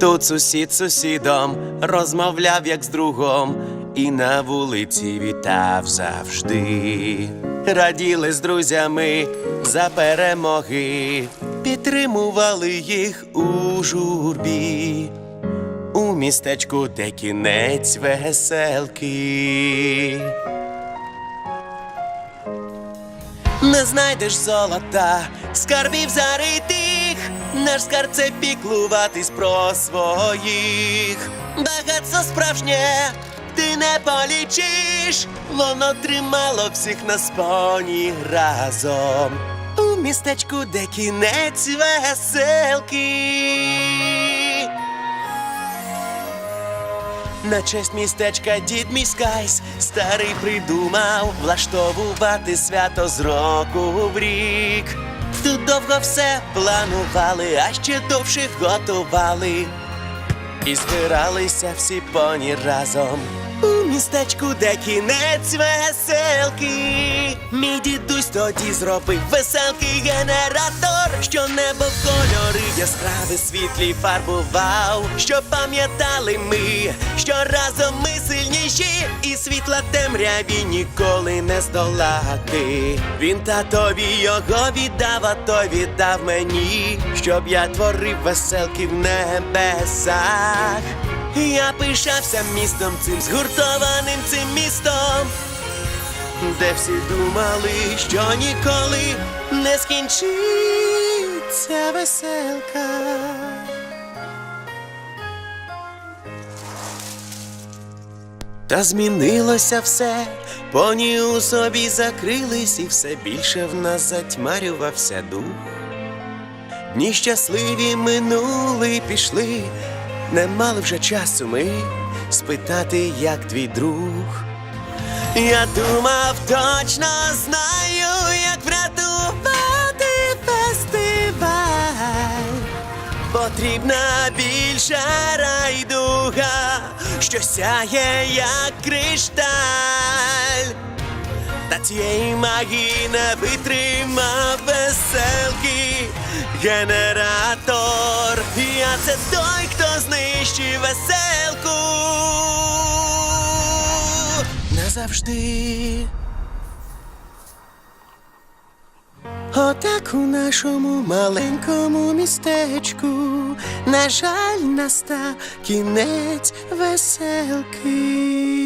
Тут сусід сусідом розмовляв як з другом, і на вулиці вітав завжди. Раділи з друзями за перемоги, підтримували їх у журбі. У містечку, де кінець веселки. Не знайдеш золота, скарбів заритих, наш скарб це піклуватись про своїх. Багатство справжнє, ти не полічиш, воно тримало всіх на споні разом. У містечку, де кінець веселки. На честь містечка дід міськайсь старий придумав влаштовувати свято з року в рік. Тут довго все планували, а ще довше готували. І збиралися всі поні разом. Містечку, де кінець веселки. Мій дідусь тоді зробив веселкий генератор, що небо в кольори яскраві світлі фарбував, що пам'ятали ми, що разом ми сильніші, і світла темряві ніколи не здолати. Він татові його віддав, а той віддав мені, щоб я творив веселки в небесах. Я пишався містом цим згуртованим цим містом, де всі думали, що ніколи не скінчиться веселка. Та змінилося все, поні у собі закрились, і все більше в нас затьмарювався дух. Дні щасливі минули, пішли, не мали вже часу ми спитати, як твій друг. Я думав, точно знаю, як врятувати фестиваль. Потрібна більша райдуга, що сяє, як кришталь. Та цієї магії не витримав веселки генератор. Я це той, хто знищив веселку назавжди. Отак у нашому маленькому містечку, на жаль, настав кінець веселки.